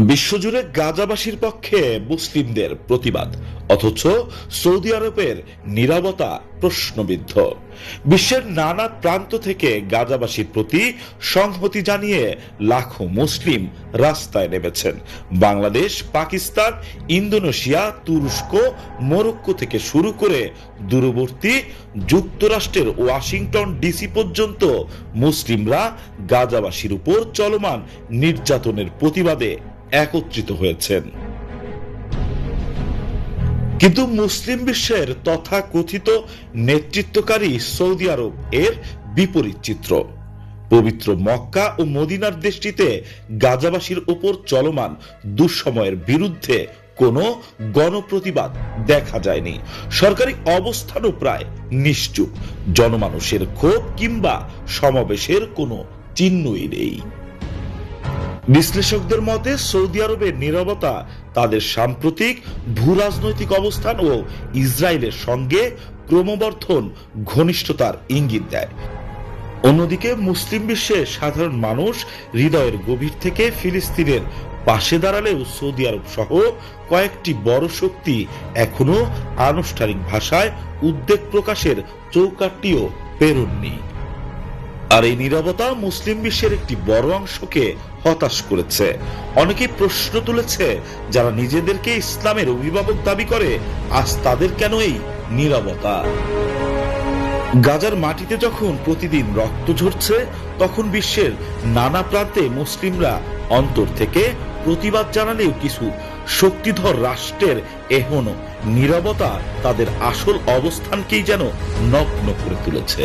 বিশ্বজুড়ে গাজাবাসীর পক্ষে মুসলিমদের প্রতিবাদ, অথচ সৌদি আরবের নিরাপত্তা প্রশ্নবিদ্ধ। বিশ্বের নানা প্রান্ত থেকে গাজাবাসীর প্রতি সংহতি জানিয়ে লাখো মুসলিম রাস্তায় নেমেছেন। বাংলাদেশ, পাকিস্তান, ইন্দোনেশিয়া, তুরস্ক, মরক্কো থেকে শুরু করে দূরবর্তী যুক্তরাষ্ট্রের ওয়াশিংটন ডিসি পর্যন্ত মুসলিমরা গাজাবাসীর উপর চলমান নির্যাতনের প্রতিবাদে একত্রিত হয়েছেন। কিন্তু মুসলিম বিশ্বের তথাকথিত নেতৃত্বকারী সৌদি আরব এর বিপরীত চিত্র। পবিত্র মক্কা ও মদিনার দেশটিতে গাজাবাসীর উপর চলমান দুঃসময়ের বিরুদ্ধে কোনো গণপ্রতিবাদ দেখা যায়নি। সরকারি অবস্থানও প্রায় নিশ্চুপ। জনমানুষের ক্ষোভ কিংবা সমাবেশের কোনো চিহ্নই নেই। বিশ্লেষকদের মতে, সৌদি আরবের নীরবতা, তাদের সাম্প্রতিক ভূরাজনৈতিক অবস্থান ও ইসরায়েলের সঙ্গে ক্রমবর্ধন ঘনিষ্ঠতার ইঙ্গিত দেয়। অন্যদিকে, মুসলিম বিশ্বে সাধারণ মানুষ হৃদয়ের গভীর থেকে ফিলিস্তিনের পাশে দাঁড়ালেও সৌদি আরব সহ কয়েকটি বড় শক্তি এখনও আনুষ্ঠানিক ভাষায় উদ্বেগ প্রকাশের চৌকাটটিও পেরোননি। আর এই নীরবতা মুসলিম বিশ্বের একটি বড় অংশকে হতাশ করেছে। অনেকেই প্রশ্ন তুলেছে, যারা নিজেদেরকে ইসলামের অভিভাবক দাবি করে, আজ তাদের কেন এই নীরবতা? গাজার মাটিতে যখন প্রতিদিন রক্ত ঝরছে, তখন বিশ্বের নানা প্রান্তে মুসলিমরা অন্তর থেকে প্রতিবাদ জানালেও কিছু শক্তিধর রাষ্ট্রের এহন নীরবতা তাদের আসল অবস্থানকেই যেন নগ্ন করে তুলেছে।